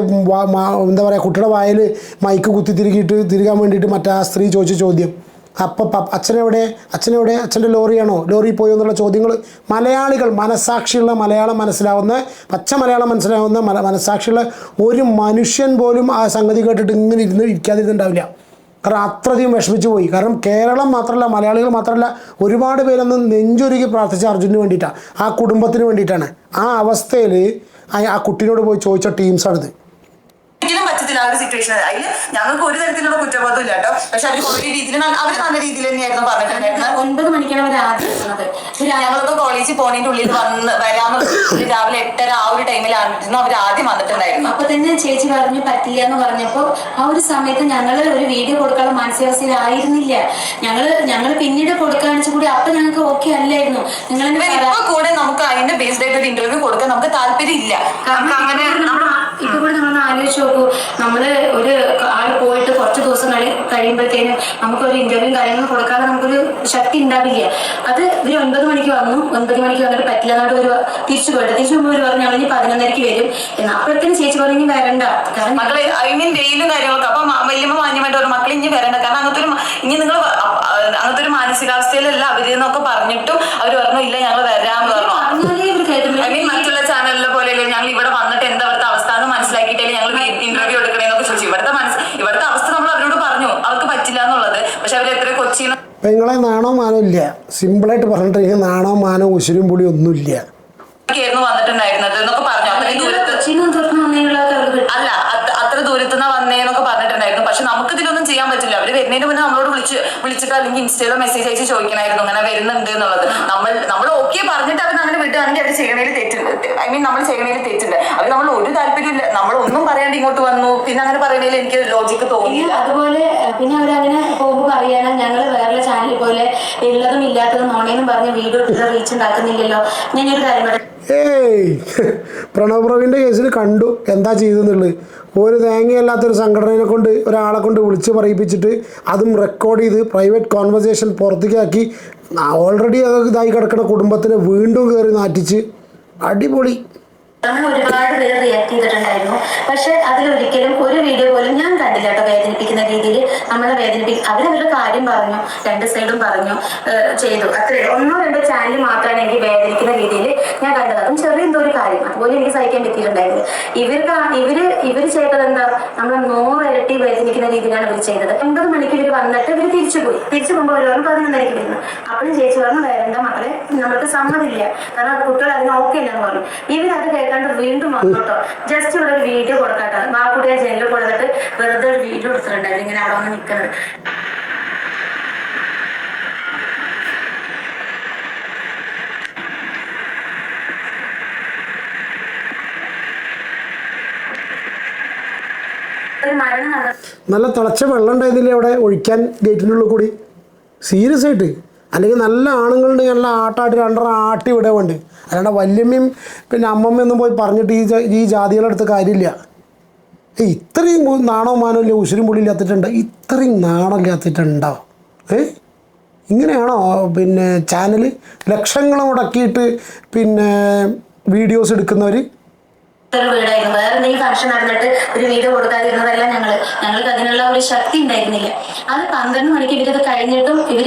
എന്താ പറയുക കുട്ടിയുടെ വായിൽ മൈക്ക് കുത്തി തിരികിയിട്ട് തിരികാൻ വേണ്ടിയിട്ട് മറ്റേ ആ സ്ത്രീ ചോദിച്ച ചോദ്യം. അപ്പം അച്ഛനെവിടെ? അച്ഛനെവിടെ? അച്ഛന്റെ ലോറിയാണോ? ലോറി പോയോ എന്നുള്ള ചോദ്യങ്ങൾ മലയാളികൾ മനസാക്ഷിയുള്ള മലയാളം മനസ്സിലാവുന്ന പച്ച മലയാളം മനസ്സിലാവുന്ന മല മനസാക്ഷിയുള്ള ഒരു മനുഷ്യൻ പോലും ആ സംഗതി കേട്ടിട്ട് ഇങ്ങനെ ഇരുന്ന് ഇരിക്കാതിരുന്നുണ്ടാവില്ല. കാരണം അത്രയധികം വിഷമിച്ചു പോയി. കാരണം കേരളം മാത്രമല്ല മലയാളികൾ മാത്രമല്ല ഒരുപാട് പേരൊന്ന് നെഞ്ചൊരുക്കി പ്രാർത്ഥിച്ച അർജുനു വേണ്ടിയിട്ടാണ് ആ കുടുംബത്തിന് വേണ്ടിയിട്ടാണ്. ആ അവസ്ഥയിൽ ആ കുട്ടീനോട് പോയി ചോദിച്ച ടീംസാണിത്. ഒരിക്കലും പറ്റത്തില്ല ആ ഒരു സിറ്റുവേഷൻ അതിൽ ഞങ്ങൾക്ക് ഒരു തരത്തിലുള്ള കുറ്റബോധം ഇല്ല കേട്ടോ. പക്ഷെ അവർ കുറേ രീതിയിൽ അവർ നല്ല രീതിയിൽ തന്നെയായിരുന്നു പറഞ്ഞിട്ടുണ്ടായിരുന്നത് ഒൻപത് മണിക്കാണ് അവർ ആദ്യം എത്തുന്നത്. ഞങ്ങളൊക്കെ കോളേജിൽ പോണതിന്റെ ഉള്ളിൽ വന്ന് വരാമെന്ന് രാവിലെ എട്ടര ആ ഒരു ടൈമിൽ ടൈമിലായിരുന്നു അവർ ആദ്യം വന്നിട്ടുണ്ടായിരുന്നു. അപ്പൊ തന്നെ ചേച്ചി പറഞ്ഞു പറ്റില്ല എന്ന് പറഞ്ഞപ്പോൾ ആ ഒരു സമയത്ത് ഞങ്ങൾ ഒരു വീഡിയോ കൊടുക്കാനുള്ള മാനസികാവസ്ഥയിലായിരുന്നില്ല. ഞങ്ങൾ ഞങ്ങൾ പിന്നീട് കൊടുക്കാണിച്ച് കൂടി അപ്പൊ ഞങ്ങൾക്ക് ഓക്കെ അല്ലായിരുന്നു. നിങ്ങൾ ഇപ്പൊ കൂടെ നമുക്ക് അതിന്റെ ബേസ്ഡ് ആയിട്ട് ഒരു ഇന്റർവ്യൂ കൊടുക്കാൻ നമുക്ക് താല്പര്യം ഇല്ല. കാരണം അങ്ങനെ ഇപ്പൊ കൂടെ നമ്മൾ ആലോചിച്ച് നോക്കൂ. നമ്മൾ ഒരു ആൾ പോയിട്ട് കുറച്ച് ദിവസം കഴി കഴിയുമ്പോഴത്തേനും നമുക്കൊരു ഇന്റർവ്യൂ കാര്യങ്ങളും കൊടുക്കാതെ നമുക്കൊരു ശക്തി ഉണ്ടാവില്ല അത് ഇവർ ഒൻപത് മണിക്ക് വന്നു. ഒൻപത് മണിക്ക് വന്നിട്ട് പറ്റില്ല എന്നിട്ട് ഒരു തിരിച്ചു പോയിട്ട്. തിരിച്ചു പോകുമ്പോൾ ഒരു പറഞ്ഞു അവളിഞ്ഞ് പതിനൊന്നരക്ക് വരും. എന്ന് അപ്പോഴത്തേനും ചേച്ചി പറഞ്ഞു വരണ്ട. കാരണം മക്കളെ ഐ മീൻ വെയിലും കാര്യങ്ങളൊക്കെ. അപ്പൊ വലിയമ്മ മാന്യമായിട്ട് ഒരു മക്കൾ ഇനി വരണ്ട. കാരണം അങ്ങനത്തെ ഒരു ഇനി നിങ്ങൾ അങ്ങനത്തെ ഒരു മാനസികാവസ്ഥയിലല്ല അവർ എന്നൊക്കെ പറഞ്ഞിട്ടും അവർ പറഞ്ഞു ഇല്ല ഞങ്ങൾ വരാമെന്ന് പറഞ്ഞു. ഇവർ ഐ മീൻ മറ്റുള്ള ചാനലിലെ പോലെയല്ലേ ഞങ്ങൾ ഇവിടെ വന്നിട്ട് എന്താ അവിടുത്തെ അവസ്ഥ എന്ന് മനസ്സിലാക്കിയിട്ടല്ലേ ഞങ്ങൾ ഇന്റർവ്യൂ എടുക്കണേന്നൊക്കെ ചോദിച്ചു. ഇവിടുത്തെ മനസ്സ് ഇവിടുത്തെ അവസ്ഥ നമ്മൾ അവരോട് പറഞ്ഞു. അവർക്ക് പറ്റില്ല എന്നുള്ളത്. പക്ഷെ അവർ എത്ര കൊച്ചിയിൽ പെങ്ങളെ നാണോ മാനോ ഇല്ല. സിമ്പിളായിട്ട് പറഞ്ഞിട്ടുണ്ടെങ്കിൽ നാണോ മാനോ ഉശിരും പൊടി ഒന്നുമില്ല ആയിരുന്നു വന്നിട്ടുണ്ടായിരുന്നത് എന്നൊക്കെ പറഞ്ഞു. അത്രയും ദൂരത്ത് അല്ല അത്ര ദൂരത്തുനിന്ന് വന്നേന്നൊക്കെ പറഞ്ഞിട്ടുണ്ടായിരുന്നു. പക്ഷെ നമുക്ക് ഇതിലൊന്നും ചെയ്യാൻ പറ്റില്ല അവർ വരുന്നതിന് മുന്നേ നമ്മളോട് വിളിച്ച് വിളിച്ചിട്ട് അല്ലെങ്കിൽ ഇൻസ്റ്റയിലോ മെസ്സേജ് അയച്ച് ചോദിക്കണമായിരുന്നു അങ്ങനെ വരുന്നുണ്ട് എന്നുള്ളത്. നമ്മൾ നമ്മൾ ഓക്കെ പറഞ്ഞിട്ട് അവർ അങ്ങനെ വിടുകയാണെങ്കിൽ അവർ ചെയ്യണേൽ തെറ്റുണ്ട് ഐ മീൻ നമ്മൾ ചെയ്യണേൽ തെറ്റുണ്ട് അവർ നമ്മൾ ഒരു താല്പര്യമില്ല നമ്മൾ ഒന്നും പറയാണ്ട് ഇങ്ങോട്ട് വന്നു. പിന്നെ അങ്ങനെ പറയണേൽ എനിക്ക് ലോജിക്ക് തോന്നി അതുപോലെ പിന്നെ അവരങ്ങനെ പോകുമ്പോൾ പറയണം ഞങ്ങൾ വേറെ ചാനൽ പോലെ ഉള്ളതും ഇല്ലാത്തതും നോണേന്നും പറഞ്ഞ് വീഡിയോ റീച്ച് ഉണ്ടാക്കുന്നില്ലല്ലോ. ഞാനൊരു കാര്യം പറയാം ഏയ്. പ്രണവ് പ്രവീന്റെ കേസിൽ കണ്ടു. എന്താ ചെയ്തെന്നുള്ളത് ഒരു തേങ്ങയല്ലാത്തൊരു സംഘടനയെ കൊണ്ട് ഒരാളെ കൊണ്ട് വിളിച്ച് പറയിപ്പിച്ചിട്ട് അതും റെക്കോർഡ് ചെയ്ത് പ്രൈവറ്റ് കോൺവെർസേഷൻ പുറത്തേക്കാക്കി. ഓൾറെഡി ഇതായി കിടക്കുന്ന കുടുംബത്തിനെ വീണ്ടും കയറി നാറ്റിച്ച്. അടിപൊളി. അങ്ങനെ ഒരുപാട് പേര് റിയാക്ട് ചെയ്തിട്ടുണ്ടായിരുന്നു. പക്ഷെ അതിലൊരിക്കലും ഒരു വീഡിയോ പോലും ഞാൻ കണ്ടില്ല കേട്ടോ വേദനിപ്പിക്കുന്ന രീതിയിൽ. നമ്മളെ വേദനിപ്പിക്കും അവരവരുടെ കാര്യം പറഞ്ഞു രണ്ട് സൈഡും പറഞ്ഞു ചെയ്തു. അത്രേ ഒന്നോ രണ്ടോ ചാനൽ മാത്രമാണ് എനിക്ക് വേദനിക്കുന്ന രീതിയിൽ ഞാൻ കണ്ടത്. അതും ചെറിയ എന്തോ ഒരു കാര്യം. അതുപോലെ എനിക്ക് സഹിക്കാൻ പറ്റിയിട്ടുണ്ടായിരുന്നു ഇവർക്ക് ഇവർ ഇവർ ചെയ്തത് എന്താ? നമ്മളെ നൂറിരട്ടി വേദനിക്കുന്ന രീതിയിലാണ് ഇവർ ചെയ്തത്. ഒമ്പത് മണിക്ക് ഇവർ വന്നിട്ട് ഇവർ തിരിച്ചു പോയി. തിരിച്ചു പോകുമ്പോൾ പറഞ്ഞു പതിനൊന്നരക്ക് വരുന്നു. അപ്പോഴും ചേച്ചി പറഞ്ഞു വേറെ മക്കളെ നമ്മൾക്ക് സമ്മതില്ല. കാരണം കുട്ടികൾ അതിന് ഓക്കെ ഇല്ലെന്ന് പറഞ്ഞു. ഇവരത് കേൾക്കാണ്ട് വീണ്ടും വന്നു കേട്ടോ. ജസ്റ്റ് ഇവിടെ ഒരു വീഡിയോ കൊടുക്കാട്ടോ മാക്കുട്ടിയെ ജയിലിൽ കൊടുത്തിട്ട് വെറുതെ ഒരു വീഡിയോ എടുത്തിട്ടുണ്ടായിരുന്നു. ഇങ്ങനെ അവിടെ വന്ന് നിൽക്കുന്നത്. നല്ല തിളച്ച വെള്ളം ഉണ്ടായിരുന്നില്ലേ അവിടെ ഒഴിക്കാൻ ഗേറ്റിന്റെ ഉള്ളിൽ കൂടി? സീരിയസ് ആയിട്ട്. അല്ലെങ്കിൽ നല്ല ആണുങ്ങളുണ്ടെങ്കിൽ നല്ല ആട്ടാട്ടി രണ്ടര ആട്ടി ഇവിടെ വേണ്ട? അല്ലാണ്ട് വല്യമ്മയും പിന്നെ അമ്മമ്മയൊന്നും പോയി പറഞ്ഞിട്ട് ഈ ഈ ജാതികളുടെ അടുത്ത് കാര്യമില്ല. ഏ ഇത്രയും നാണോ മാനോ ഇല്ല ഉശിരും പുള്ളി ഇല്ലാത്തിട്ടുണ്ട്. ഇത്രയും നാണം ഇല്ലാത്തിട്ടുണ്ടോ? ഏ? ഇങ്ങനെയാണോ? പിന്നെ ചാനൽ ലക്ഷങ്ങൾ മുടക്കിയിട്ട് പിന്നെ വീഡിയോസ് എടുക്കുന്നവർ ഒരു വീടായിരുന്നു. വേറെ എന്തെങ്കിലും ഫംഗ്ഷൻ നടന്നിട്ട് ഒരു വീട് കൊടുക്കാതിരുന്നതല്ല ഞങ്ങൾ. ഞങ്ങൾക്ക് അതിനുള്ള ഒരു ശക്തി ഉണ്ടായിരുന്നില്ല. അത് പന്ത്രണ്ട് മണിക്ക് ഇവരത് കഴിഞ്ഞിട്ടും ഇവർ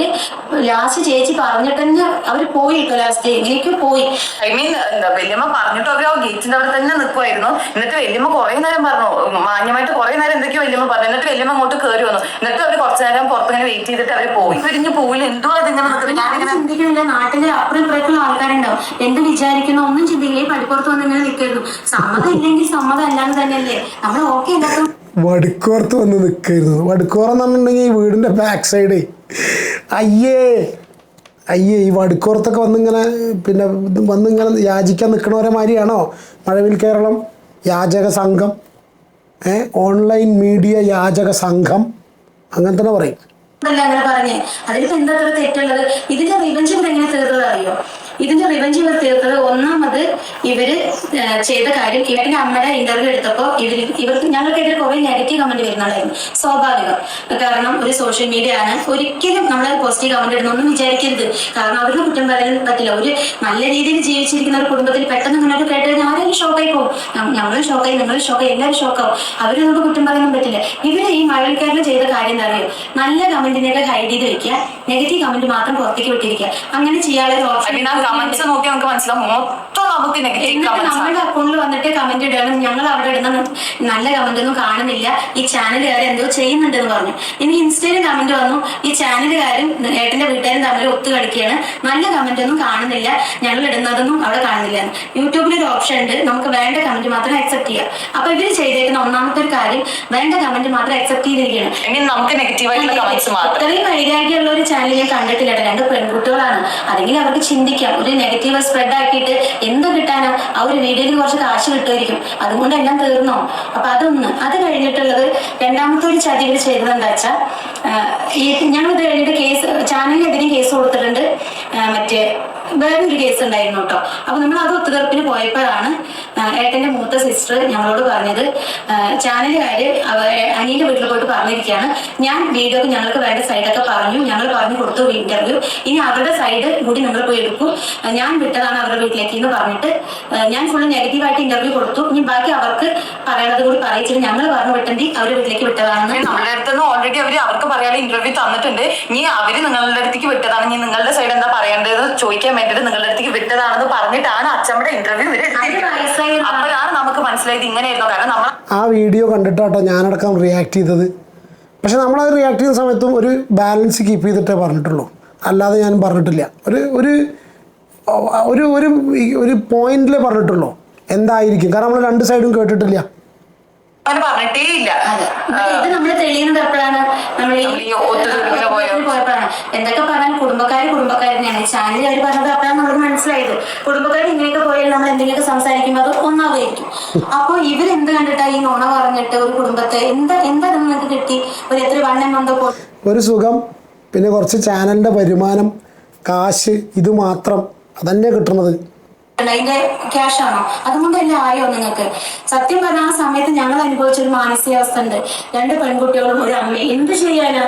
ലാസ്റ്റ് ചേച്ചി പറഞ്ഞിട്ട് തന്നെ അവർ പോയി കേട്ടോ ലാസ്റ്റ്. എങ്ങനെയൊക്കെ പോയി. ഐ മീൻ എന്താ വല്യമ്മ പറഞ്ഞിട്ടോ അവർ ആ ഗേറ്റിന്റെ അവിടെ തന്നെ നിൽക്കുമായിരുന്നു എന്നിട്ട് വല്യമ്മ കുറെ നേരം പറഞ്ഞു. മാന്യമായിട്ട് കുറെ നേരം എന്തൊക്കെയോ വല്യമ്മ പറഞ്ഞു. എന്നിട്ട് വല്യമ്മ അങ്ങോട്ട് കയറി വന്നു. എന്നിട്ട് അവർ കുറച്ചു നേരം പുറത്തിങ്ങനെ വെയിറ്റ് ചെയ്തിട്ട് അവർ പോയി. പിരിഞ്ഞ് പോവില്ല. എന്തോ അതിങ്ങനെ ചിന്തിക്കുന്നില്ല നാട്ടിലെ അപ്പുറം ഇപ്പുറത്തുള്ള ആൾക്കാരുണ്ടാവും. എന്ത് വിചാരിക്കുന്നു? ഒന്നും ചിന്തിക്കില്ല. ഈ പടിപ്പുറത്ത് വന്ന് ഇങ്ങനെ നിൽക്കുന്നു സമ്മതം ഇല്ലെങ്കിൽ സമ്മതം അല്ലാന്ന് തന്നെയല്ലേ? നമ്മൾ ഓക്കെ വടുക്കോർത്ത് വന്ന് നിൽക്കായിരുന്നു വടുക്കോറെന്ന് പറഞ്ഞിട്ടുണ്ടെങ്കിൽ ഈ വീടിന്റെ ബാക്ക് സൈഡ് അയ്യേ. അയ്യേ ഈ വടുക്കോർത്തൊക്കെ വന്നിങ്ങനെ പിന്നെ വന്നിങ്ങനെ യാചിക്കാൻ നിൽക്കണവരെ മാതിരിയാണോ? മഴവിൽ കേരളം യാചക സംഘം ഏ ഓൺലൈൻ മീഡിയ യാചക സംഘം അങ്ങനെ തന്നെ പറയും. അങ്ങനെ പറഞ്ഞേ? അതിലിപ്പോ എന്താ തെറ്റുള്ളത്? ഇതിന്റെ റിവഞ്ച് എങ്ങനെ തീർത്തത് അറിയോ? ഇതിന്റെ റിവഞ്ച് ഇവർ തീർത്തത് ഒന്നാമത് ഇവർ ചെയ്ത കാര്യം ഇവരുടെ അമ്മയുടെ ഇന്റർവ്യൂ എടുത്തപ്പോ ഇവർ ഇവർക്ക് ഞങ്ങൾക്കെതിരെ കുറെ നെഗറ്റീവ് കമന്റ് വരുന്നുണ്ടായിരുന്നു. സ്വാഭാവികം. കാരണം ഒരു സോഷ്യൽ മീഡിയ ആണ്. ഒരിക്കലും നമ്മളെ പോസിറ്റീവ് കമന്റ് ഇടുന്നൊന്നും വിചാരിക്കരുത്. കാരണം അവരുടെ കുറ്റം പറയാൻ പറ്റില്ല. ഒരു നല്ല രീതിയിൽ ജീവിച്ചിരിക്കുന്ന ഒരു കുടുംബത്തിൽ പെട്ടെന്ന് ഇങ്ങോട്ട് കേട്ട് കഴിഞ്ഞാൽ ആരെങ്കിലും ഷോക്കായി പോകും. ഞങ്ങളും ഷോക്കായി നിങ്ങളും ഷോക്കായി എല്ലാവരും ഷോക്കാവും അവരൊന്നും കുറ്റം പറയാനും പറ്റില്ല. ഇവർ ഈ മഴക്കാരിൽ ചെയ്ത കാര്യം എന്താ പറയുക നല്ല കമന്റിനെയൊക്കെ ഹൈഡ് ചെയ്ത് വെക്കുക. നെഗറ്റീവ് കമന്റ് മാത്രം പുറത്തേക്ക് വിട്ടിരിക്കുക. അങ്ങനെ ചെയ്യാനുള്ള ഒരു ഐ ഓപ്ഷൻ മീൻ ആ കമന്റ്സ് നോക്കി നമുക്ക് മനസ്സിലാവും മൊത്തം മൊത്തം നമുക്ക് നെഗറ്റീവ് നമ്മുടെ അക്കൗണ്ടിൽ വന്നിട്ട് കമന്റ് ഇടണം ഞങ്ങൾ അവിടെ ഇടുന്ന നല്ല കമന്റ് ഒന്നും കാണുന്നില്ല. ഈ ചാനലുകാർ എന്തോ ചെയ്യുന്നുണ്ടെന്ന് പറഞ്ഞു. എനിക്ക് ഇൻസ്റ്റയിൽ കമന്റ് വന്നു. ഈ ചാനലുകാരും ഏട്ടന്റെ വീട്ടുകാരും തമ്മിൽ ഒത്തു കളിക്കുകയാണ്. നല്ല കമന്റ് ഒന്നും കാണുന്നില്ല. ഞങ്ങൾ ഇടുന്നതൊന്നും അവിടെ കാണുന്നില്ല. യൂട്യൂബിൽ ഒരു ഓപ്ഷൻ ഉണ്ട്. നമുക്ക് വേണ്ട കമന്റ് മാത്രം അക്സെപ്റ്റ് ചെയ്യാം. അപ്പൊ ഇവർ ചെയ്തേക്കുന്ന ഒന്നാമത്തെ ഒരു കാര്യം വേണ്ട കമന്റ് മാത്രം അക്സെപ്റ്റ് ചെയ്തിരിക്കുകയാണ്. നമുക്ക് നെഗറ്റീവ് ആയിട്ടുള്ള കമന്റ്സ് മാത്രം. ഇത്രയും വൈരാഗ്യമുള്ള ഒരു ചാനൽ ഞാൻ കണ്ടിട്ടില്ല രണ്ട് പെൺകുട്ടികളാണ്. അതെങ്കിൽ അവർക്ക് ചിന്തിക്കാം. ഒരു നെഗറ്റീവ് സ്പ്രെഡ് ആക്കിയിട്ട് എന്ത് കിട്ടാനോ? ആ ഒരു വീഡിയോയിൽ കുറച്ച് കാശ് കിട്ടുമായിരിക്കും. അതുകൊണ്ട് എല്ലാം തീർന്നോ? അപ്പൊ അതൊന്ന് അത് കഴിഞ്ഞിട്ടുള്ളത് രണ്ടാമത്തെ ഒരു ചതി ചെയ്തത് എന്താ വെച്ചാൽ ഞങ്ങൾ ഇത് കഴിഞ്ഞിട്ട് കേസ് ചാനലിനെതിരെ കേസ് കൊടുത്തിട്ടുണ്ട്. മറ്റേ വേറൊരു കേസ് ഉണ്ടായിരുന്നു കേട്ടോ. അപ്പൊ നമ്മൾ അത് ഒത്തുതീർപ്പിന് പോയപ്പോഴാണ് ഏട്ടന്റെ മൂത്ത സിസ്റ്റർ ഞങ്ങളോട് പറഞ്ഞത് ചാനലുകാര് അനിയന്റെ വീട്ടിൽ പോയിട്ട് പറഞ്ഞിരിക്കുകയാണ്. ഞാൻ വീഡിയോ ഞങ്ങൾക്ക് വേണ്ട സൈഡൊക്കെ പറഞ്ഞു ഞങ്ങൾ പറഞ്ഞു കൊടുത്തു ഇന്റർവ്യൂ ഇനി അവരുടെ സൈഡ് കൂടി നമ്മൾ പോയി എടുക്കും. ഞാൻ വിട്ടതാണ് അവരുടെ വീട്ടിലേക്ക് എന്ന് പറഞ്ഞിട്ട്. ഞാൻ ഫുള്ള് നെഗറ്റീവായിട്ട് ഇന്റർവ്യൂ കൊടുത്തു. ഇനി ബാക്കി അവർക്ക് പറയണത് കൂടി പറയിച്ചിട്ട് ഞങ്ങൾ പറഞ്ഞു വിട്ടെങ്കിൽ അവരുടെ വീട്ടിലേക്ക് വിട്ടതാണ് നമ്മുടെ അടുത്ത് ഓൾറെഡി അവർ അവർക്ക് പറയാതെ ഇന്റർവ്യൂ തന്നിട്ടുണ്ട്. ഇനി അവർ നിങ്ങളുടെ അടുത്തേക്ക് വിട്ടതാണ്. ഇനി നിങ്ങളുടെ സൈഡ് എന്താ പറയേണ്ടത് ചോദിക്കാൻ വേണ്ടിയിട്ട് നിങ്ങളുടെ അടുത്തേക്ക് വിട്ടതാണെന്ന് പറഞ്ഞിട്ടാണ് അച്ഛമ്മയുടെ ഇന്റർവ്യൂ വരെ. വയസ്സായ നമുക്ക് മനസ്സിലായത് ഇങ്ങനെയായിരുന്നു. കാരണം ആ വീഡിയോ കണ്ടിട്ടാട്ടോ ഞാനടക്കം റിയാക്ട് ചെയ്തത്. പക്ഷെ നമ്മളത് റിയാക്ട് ചെയ്യുന്ന സമയത്തും ഒരു ബാലൻസ് കീപ്പ് ചെയ്തിട്ടേ പറഞ്ഞിട്ടുള്ളൂ. അല്ലാതെ ഞാൻ പറഞ്ഞിട്ടില്ല. ഒരു ഒരു ഒരു ഒരു ഒരു പോയിന്റിലേ പറഞ്ഞിട്ടുള്ളൂ. എന്തായിരിക്കും? കാരണം നമ്മൾ രണ്ട് സൈഡും കേട്ടിട്ടില്ല. അങ്ങനെ പറഞ്ഞിട്ടേ ഇല്ല ഇത് നമ്മൾ തെളിയുന്നത് എപ്പോഴാണ്? നമ്മൾ ഈ പോയപ്പോഴാണ്. എന്തൊക്കെ പറഞ്ഞാൽ കുടുംബക്കാർ കുടുംബക്കാർ തന്നെയാണ്. ഈ ചാനലിൽ അവർ പറഞ്ഞത് അപ്പോഴാണ് നമ്മൾ മനസ്സിലായത്. കുടുംബക്കാർ ഇങ്ങനെയൊക്കെ പോയാൽ നമ്മൾ എന്തെങ്കിലുമൊക്കെ സംസാരിക്കുമ്പോൾ അത് ഒന്നാവുമായിരിക്കും അപ്പോൾ ഇവരെന്ത് കണ്ടിട്ടാ ഈ നോണ പറഞ്ഞിട്ട് ഒരു കുടുംബത്തെ എന്താ എന്താ നിങ്ങൾക്ക് കിട്ടി? ഒരു എത്ര വണ്ണം വന്നോ പോ ഒരു സുഖം. പിന്നെ കുറച്ച് ചാനലിന്റെ വരുമാനം കാശ് ഇത് മാത്രം അതന്നെ കിട്ടുന്നത്. അതിന്റെ ക്യാഷ് ആണോ? അതുകൊണ്ട് തന്നെ ആയോ നിങ്ങൾക്ക്? സത്യം പറഞ്ഞ ആ സമയത്ത് ഞങ്ങൾ അനുഭവിച്ച ഒരു മാനസികാവസ്ഥ ഉണ്ട്. രണ്ട് പെൺകുട്ടികളും ഒരു അമ്മ എന്ത് ചെയ്യാനാ?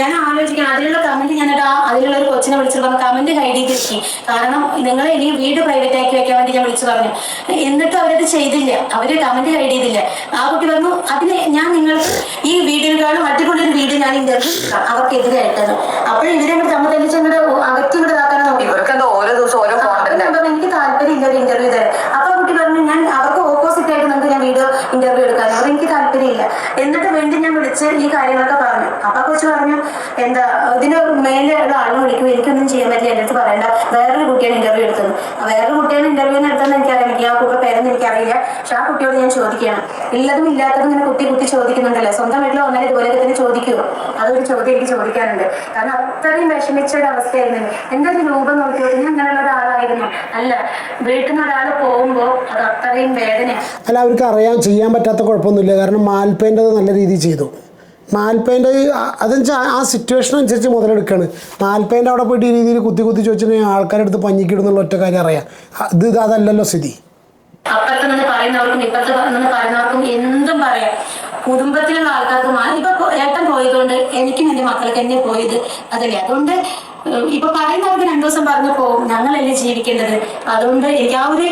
ഞാൻ ആലോചിക്കണം. അതിലുള്ള കമന്റ് ഞാനൊരു അതിലുള്ള ഒരു കൊച്ചിനെ വിളിച്ചു പറഞ്ഞു കമന്റ് ഹൈഡ് ചെയ്തിരിക്കി കാരണം നിങ്ങൾ ഇനി വീട് പ്രൈവറ്റ് ആക്കി വെക്കാൻ വേണ്ടി ഞാൻ വിളിച്ചു പറഞ്ഞു. എന്നിട്ട് അവരത് ചെയ്തില്ല. അവർ കമന്റ് ഹൈഡ് ചെയ്തില്ല. ആ കുട്ടി പറഞ്ഞു അതിന് ഞാൻ നിങ്ങൾക്ക് ഈ വീടിനേക്കാളും അടിപൊളി വീട് ഞാൻ ഇന്റർവ്യൂ അവർക്കെതിരായിട്ടത് അപ്പോൾ ഇവരെ തമ്മിൽ അങ്ങോട്ട് അകറ്റി ഇതാക്കാൻ നോക്കി. ഓരോ ദിവസം ഓരോ എനിക്ക് താല്പര്യമില്ല ഒരു ഇന്റർവ്യൂ തരാൻ അപ്പൊ ആ കുട്ടി പറഞ്ഞു ഞാൻ അവർക്ക് ഓപ്പോസിറ്റ് ആയിട്ട് നമുക്ക് ഞാൻ വീഡിയോ ഇന്റർവ്യൂ എടുക്കാനും. അത് എനിക്ക് താല്പര്യമില്ല. എന്നിട്ട് വീണ്ടും ഞാൻ വിളിച്ച് ഈ കാര്യങ്ങളൊക്കെ പറഞ്ഞു. അപ്പൊ കൊച്ചു പറഞ്ഞു എന്താ ഇതിന് മേലെ ഉള്ള ആളിനെ വിളിക്കും എനിക്കൊന്നും ചെയ്യാൻ പറ്റില്ല. എന്റെ അടുത്ത് പറയണ്ട. വേറൊരു കുട്ടിയാണ് ഇന്റർവ്യൂ എടുത്തത്. വേറൊരു കുട്ടിയാണ് ഇന്റർവ്യൂ എടുത്തതെന്ന് എനിക്കറിയാം എനിക്ക് ആ കുട്ടിയുടെ പേരൊന്നും എനിക്കറിയില്ല. പക്ഷെ ആ കുട്ടിയോട് ഞാൻ ചോദിക്കുകയാണ്. ഇല്ലതും ഇല്ലാത്തതും ഇങ്ങനെ കുത്തി കുത്തി ചോദിക്കുന്നുണ്ടല്ലോ. സ്വന്തം വീട്ടിൽ വന്നാൽ ഇതുപോലെയൊക്കെ തന്നെ ചോദിക്കുമോ അതൊരു ചോദ്യം എനിക്ക് ചോദിക്കാനുണ്ട്. കാരണം അത്രയും വിഷമിച്ച ഒരു അവസ്ഥയായിരുന്നു എന്റെ ഒരു രൂപം നോക്കിയത് ഞാൻ അങ്ങനെയുള്ള ഒരാളായിരുന്നു അല്ല വീട്ടിൽ നിന്ന് ഒരാൾ പോകുമ്പോൾ അത് അത്രയും വേദന അറിയാൻ ചെയ്യാൻ പറ്റാത്ത കുഴപ്പമൊന്നുമില്ല. കാരണം മാൽപ്പേന്റെ നല്ല രീതിയിൽ ചെയ്തു. മാൽപ്പേന്റെ അതെന്ന് ആ സിറ്റുവേഷൻ അനുസരിച്ച് മുതലെടുക്കുകയാണ് മാൽപ്പേന്റെ അവിടെ പോയിട്ട് ഈ രീതിയിൽ കുത്തി കുത്തി ചോദിച്ചിട്ടുണ്ടെങ്കിൽ ആൾക്കാരുടെ അടുത്ത് പഞ്ഞിക്കിടുന്നുള്ള ഒറ്റ കാര്യം അറിയാം. ഇത് ഇത് അതല്ലല്ലോ സ്ഥിതി. അപ്പുറത്ത് നിന്ന് പറയുന്നവർക്കും ഇപ്പുറത്ത് നിന്ന് പറയുന്നവർക്കും എന്തും പറയാം. കുടുംബത്തിലുള്ള ആൾക്കാർക്ക് ഇപ്പൊ ഏട്ടൻ പോയതുകൊണ്ട് എനിക്കും എന്റെ മക്കൾക്ക് എന്നെ പോയത് അതല്ലേ? അതുകൊണ്ട് ഇപ്പൊ പറയുന്നവർക്ക് രണ്ടു ദിവസം പറഞ്ഞു പോകും ഞങ്ങളല്ലേ ജീവിക്കേണ്ടത്? അതുകൊണ്ട് എനിക്ക് ആ ഒരു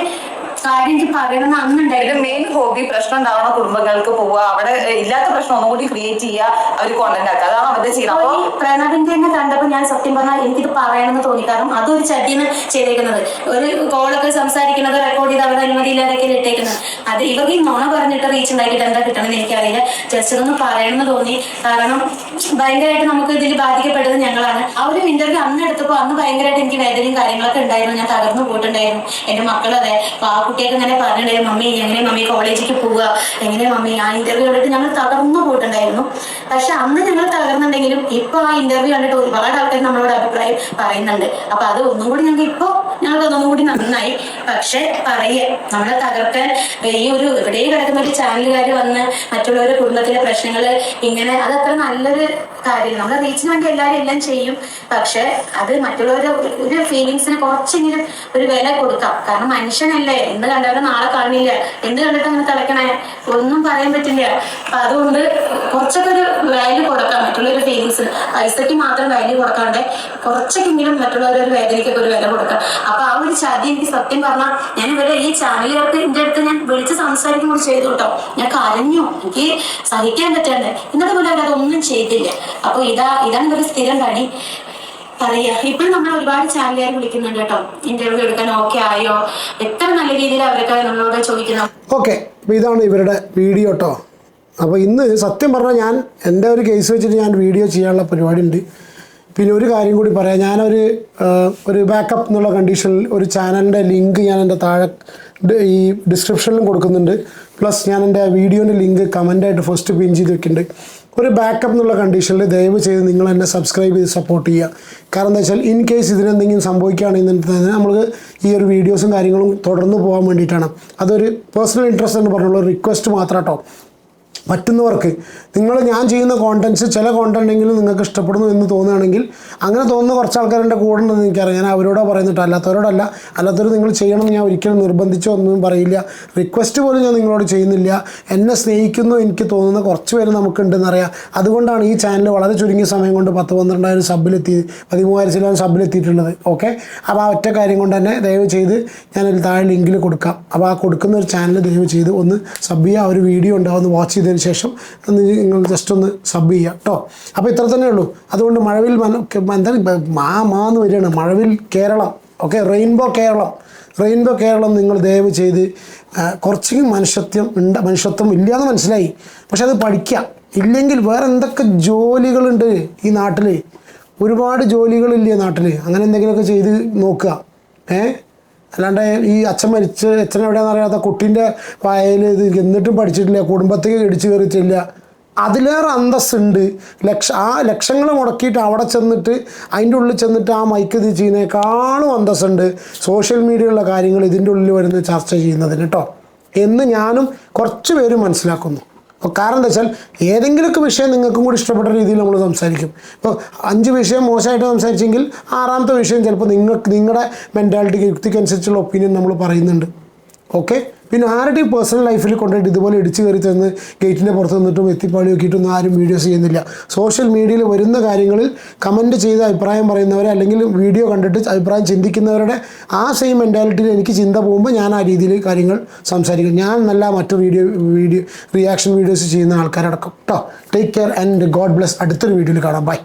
കാര്യം എനിക്ക് പറയണമെന്ന് ഇതിന്റെ അന്നുണ്ടായിരുന്നു മെയിൻ ഹോബി പ്രശ്നം ഉണ്ടാവണ കുടുംബങ്ങൾക്ക് പോവുക. അവിടെ ഇല്ലാത്ത പ്രശ്നം ഒന്നും കൂടി ക്രിയേറ്റ് ചെയ്യുക ഒരു കോണ്ടന്റ് ആക്കുക. അതാണ് അവരുടെ ചെയ്യുന്നത് അപ്പൊ പ്രണവിന്റെ തന്നെ കണ്ടപ്പോ ഞാൻ സത്യം പറഞ്ഞാൽ എനിക്കിത് പറയണമെന്ന് തോന്നി. കാരണം അതൊരു ചട്ടിന്ന് ചെയ്തേക്കുന്നത്. ഒരു കോളൊക്കെ സംസാരിക്കുന്നത് റെക്കോർഡ് ചെയ്ത് അവരുടെ അനുമതി ഇല്ലാതൊക്കെ ഇട്ടേക്കുന്നത്. അത് ഇവർക്ക് ഈ നോണ പറഞ്ഞിട്ട് റീച്ച് ഉണ്ടാക്കിയിട്ട് എന്താ കിട്ടണമെന്ന് എനിക്കറിയില്ല. ജസ്റ്റ് ഒന്ന് പറയണമെന്ന് തോന്നി. കാരണം ഭയങ്കരമായിട്ട് നമുക്ക് ഇതിൽ ബാധിക്കപ്പെട്ടത് ഞങ്ങളാണ്. ആ ഒരു ഇന്റർവ്യൂ അന്ന് എടുത്തപ്പോൾ അന്ന് ഭയങ്കരമായിട്ട് എനിക്ക് വേദനയും കാര്യങ്ങളൊക്കെ ഉണ്ടായിരുന്നു. ഞാൻ തകർന്നു പോയിട്ടുണ്ടായിരുന്നു. എന്റെ മക്കളതെ ആ കുട്ടിയൊക്കെ ഇങ്ങനെ പറഞ്ഞിട്ടുണ്ടായിരുന്നു മമ്മി എങ്ങനെ മമ്മി കോളേജിലേക്ക് പോവുക? എങ്ങനെ മമ്മി? ആ ഇന്റർവ്യൂ കണ്ടിട്ട് ഞങ്ങൾ തകർന്നു പോയിട്ടുണ്ടായിരുന്നു. പക്ഷെ അന്ന് ഞങ്ങൾ തകർന്നുണ്ടെങ്കിലും ഇപ്പൊ ആ ഇന്റർവ്യൂ കണ്ടിട്ട് ഒരുപാട് ആൾക്കാർ നമ്മളോട് അഭിപ്രായം പറയുന്നുണ്ട്. അപ്പൊ അത് ഒന്നും കൂടി ഞങ്ങൾക്ക് ഇപ്പോ ഞങ്ങൾക്ക് ഒന്നും കൂടി നന്നായി. പക്ഷെ പറയേ നമ്മളെ തകർക്കാൻ ഈ ഒരു എവിടെ കിടക്കുന്ന ഒരു ചാനലുകാർ വന്ന് മറ്റുള്ളവരുടെ കുടുംബത്തിലെ പ്രശ്നങ്ങൾ ഇങ്ങനെ അതത്ര നല്ലൊരു കാര്യം നമ്മൾ റീച്ചിന് വേണ്ടി എല്ലാവരും എല്ലാം ചെയ്യും. പക്ഷെ അത് മറ്റുള്ളവരുടെ ഒരു ഫീലിങ്സിന് കുറച്ചെങ്കിലും ഒരു വില കൊടുക്കാം. കാരണം മനുഷ്യനല്ലേ എന്ത് കണ്ടാലും നാളെ കാണില്ല. എന്ത് കണ്ടിട്ട് അങ്ങനെ തിളക്കണേ. ഒന്നും പറയാൻ പറ്റില്ല. അപ്പൊ അതുകൊണ്ട് കുറച്ചൊക്കെ ഒരു വാല്യൂ കൊടുക്കാം മറ്റുള്ളവരുടെ ഫീലിങ്സിന് പൈസയ്ക്ക് മാത്രം വാല്യൂ കൊടുക്കാണ്ട് കുറച്ചൊക്കെങ്കിലും മറ്റുള്ളവരുടെ ഒരു വേദനയ്ക്കൊക്കെ ഒരു വില കൊടുക്കാം. അപ്പൊ ആ ഒരു ചതി എനിക്ക് സത്യം പറഞ്ഞാൽ ഞാൻ ഇവരെ ഈ ചാനലുകാർക്ക് എന്റെ അടുത്ത് ഞാൻ വിളിച്ച് സംസാരിക്കുമ്പോൾ ചെയ്തു കേട്ടോ ഞാൻ കരഞ്ഞു. എനിക്ക് സഹിക്കാൻ പറ്റാണ്ട്. എന്നിട്ട് പോലും അവരതൊന്നും ചെയ്തില്ല. അപ്പൊ ഇതാ ഇതാണ് ഒരു സ്ഥിരം പണി. പറയാ. ഇപ്പോഴും നമ്മൾ ഒരുപാട് ചാനലുകാർ വിളിക്കുന്നുണ്ട് കേട്ടോ. ഇന്റർവ്യൂ എടുക്കാൻ ഓക്കെ ആയോ? എത്ര നല്ല രീതിയിൽ അവരൊക്കെ നമ്മളോട് ചോദിക്കുന്നു. ഓക്കെ ഇതാണ് ഇവരുടെ വീഡിയോ കേട്ടോ അപ്പോൾ ഇന്ന് സത്യം പറഞ്ഞാൽ ഞാൻ എന്റെ ഒരു കേസ് വെച്ചിട്ട് ഞാൻ വീഡിയോ ചെയ്യാനുള്ള പരിപാടി ഉണ്ട് പിന്നെ ഒരു കാര്യം കൂടി പറയാം. ഞാനൊരു ഒരു ബാക്കപ്പ് എന്നുള്ള കണ്ടീഷനിൽ ഒരു ചാനലിന്റെ ലിങ്ക് ഞാൻ എന്റെ താഴെ ഈ ഡിസ്ക്രിപ്ഷനിലും കൊടുക്കുന്നുണ്ട്. പ്ലസ് ഞാൻ എന്റെ വീഡിയോന്റെ ലിങ്ക് കമന്റായിട്ട് ഫസ്റ്റ് പിൻ ചെയ്ത് വെക്കുന്നുണ്ട് ഒരു ബാക്കപ്പ് എന്നുള്ള കണ്ടീഷനിൽ ദയവ് ചെയ്ത് നിങ്ങൾ എന്നെ സബ്സ്ക്രൈബ് ചെയ്ത് സപ്പോർട്ട് ചെയ്യുക. കാരണം എന്താ വെച്ചാൽ ഇൻ കേസ് ഇതിനെന്തെങ്കിലും സംഭവിക്കുകയാണെങ്കിൽ തന്നെ നമുക്ക് ഈ ഒരു വീഡിയോസും കാര്യങ്ങളും തുടർന്ന് പോകാൻ വേണ്ടിയിട്ടാണ്. അതൊരു പേഴ്സണൽ ഇൻട്രസ്റ്റ് എന്ന് പറഞ്ഞുള്ള റിക്വസ്റ്റ് മാത്രം കേട്ടോ പറ്റുന്നവർക്ക് നിങ്ങൾ ഞാൻ ചെയ്യുന്ന കോണ്ടന്റ്സ് ചില കോണ്ടന്റെങ്കിലും നിങ്ങൾക്ക് ഇഷ്ടപ്പെടുന്നു എന്ന് തോന്നുകയാണെങ്കിൽ അങ്ങനെ തോന്നുന്ന കുറച്ച് ആൾക്കാർ എന്റെ കൂടെ ഉണ്ടെന്ന് എനിക്കറിയാം. ഞാൻ അവരോടാ പറയുന്നിട്ട് അല്ലാത്തവരോടല്ല. അല്ലാത്തവർ നിങ്ങൾ ചെയ്യണമെന്ന് ഞാൻ ഒരിക്കലും നിർബന്ധിച്ചോ ഒന്നും പറയില്ല. റിക്വസ്റ്റ് പോലും ഞാൻ നിങ്ങളോട് ചെയ്യുന്നില്ല. എന്നെ സ്നേഹിക്കുന്നു എനിക്ക് തോന്നുന്ന കുറച്ച് പേര് നമുക്കുണ്ടെന്നറിയാം. അതുകൊണ്ടാണ് ഈ ചാനൽ വളരെ ചുരുങ്ങിയ സമയം കൊണ്ട് പത്ത് പന്ത്രണ്ടായിരം സബിലെത്തി പതിമൂവായിരം ചില സബിലെത്തിയിട്ടുള്ളത് ഓക്കെ അപ്പോൾ ആ ഒറ്റ കാര്യം കൊണ്ട് തന്നെ ദയവ് ചെയ്ത് ഞാനൊരു താഴെ ലിങ്കിൽ കൊടുക്കാം. അപ്പോൾ ആ കൊടുക്കുന്ന ഒരു ചാനൽ ദയവ് ചെയ്ത് ഒന്ന് സബ് ചെയ്യുക. ഒരു വീഡിയോ ഉണ്ടാവും. ഒന്ന് വാച്ച് ചെയ്തതിന് ശേഷം നിങ്ങൾ ജസ്റ്റ് ഒന്ന് സബ് ചെയ്യുക കേട്ടോ അപ്പോൾ ഇത്ര തന്നെ ഉള്ളൂ. അതുകൊണ്ട് മഴവിൽ മന എന്താണ് മാ മാന്ന് വരികയാണ്. Mazhavil Keralam okay rainbow Keralam. Rainbow Keralam നിങ്ങൾ ദയവ് ചെയ്ത് കുറച്ചെങ്കിലും മനുഷ്യത്വം ഉണ്ട് മനുഷ്യത്വം ഇല്ലയെന്ന് മനസ്സിലായി. പക്ഷെ അത് പഠിക്കാം. ഇല്ലെങ്കിൽ വേറെ എന്തൊക്കെ ജോലികളുണ്ട് ഈ നാട്ടിൽ ഒരുപാട് ജോലികളില്ലേ നാട്ടിൽ അങ്ങനെ എന്തെങ്കിലുമൊക്കെ ചെയ്ത് നോക്കുക. ഏ? അല്ലാണ്ട് ഈ അച്ഛൻ മരിച്ച് അച്ഛൻ എവിടെയാണെന്ന് അറിയാത്ത കുട്ടീന്റെ വായയിൽ ഇത് എന്നിട്ടും പഠിച്ചിട്ടില്ല കുടുംബത്തേക്ക് ഇടിച്ചു കയറിയിട്ടില്ല. അതിലേറെ അന്തസ്സുണ്ട്. ലക്ഷ ആ ലക്ഷങ്ങൾ മുടക്കിയിട്ട് അവിടെ ചെന്നിട്ട് അതിന്റെ ഉള്ളിൽ ചെന്നിട്ട് ആ മൈക്ക് ഇത് ചെയ്യുന്നതിനേക്കാളും അന്തസ്സുണ്ട്. സോഷ്യൽ മീഡിയയിലുള്ള കാര്യങ്ങൾ ഇതിന്റെ ഉള്ളിൽ വരുന്ന ചർച്ച ചെയ്യുന്നതിന് കേട്ടോ എന്ന് ഞാനും കുറച്ച് പേര് മനസ്സിലാക്കുന്നു. അപ്പോൾ കാരണം എന്താ വെച്ചാൽ ഏതെങ്കിലുമൊക്കെ വിഷയം നിങ്ങൾക്കും കൂടി ഇഷ്ടപ്പെട്ട രീതിയിൽ നമ്മൾ സംസാരിക്കും. ഇപ്പോൾ അഞ്ച് വിഷയം മോശമായിട്ട് സംസാരിച്ചെങ്കിൽ ആറാമത്തെ വിഷയം ചിലപ്പോൾ നിങ്ങൾക്ക് നിങ്ങളുടെ മെന്റാലിറ്റിക്ക് യുക്തിക്കനുസരിച്ചുള്ള ഒപ്പീനിയൻ നമ്മൾ പറയുന്നുണ്ട്. ഓക്കെ പിന്നെ ആരുടെയും പേഴ്സണൽ ലൈഫിൽ കൊണ്ടുപോയിട്ട് ഇതുപോലെ ഇടിച്ചു കയറി തന്ന് ഗേറ്റിന്റെ പുറത്ത് നിന്നിട്ടും എത്തിപ്പാടി നോക്കിയിട്ടൊന്നും ആരും വീഡിയോസ് ചെയ്യുന്നില്ല. സോഷ്യൽ മീഡിയയിൽ വരുന്ന കാര്യങ്ങളിൽ കമന്റ് ചെയ്ത് അഭിപ്രായം പറയുന്നവരെ അല്ലെങ്കിൽ വീഡിയോ കണ്ടിട്ട് അഭിപ്രായം ചിന്തിക്കുന്നവരുടെ ആ സെയിം മെന്റാലിറ്റിയിൽ എനിക്ക് ചിന്ത പോകുമ്പോൾ ഞാൻ ആ രീതിയിൽ കാര്യങ്ങൾ സംസാരിക്കും. ഞാൻ നല്ല മറ്റു വീഡിയോ വീഡിയോ റിയാക്ഷൻ വീഡിയോസ് ചെയ്യുന്ന ആൾക്കാരടക്കം. കേട്ടോ take care and God bless അടുത്തൊരു വീഡിയോയിൽ കാണാം. ബൈ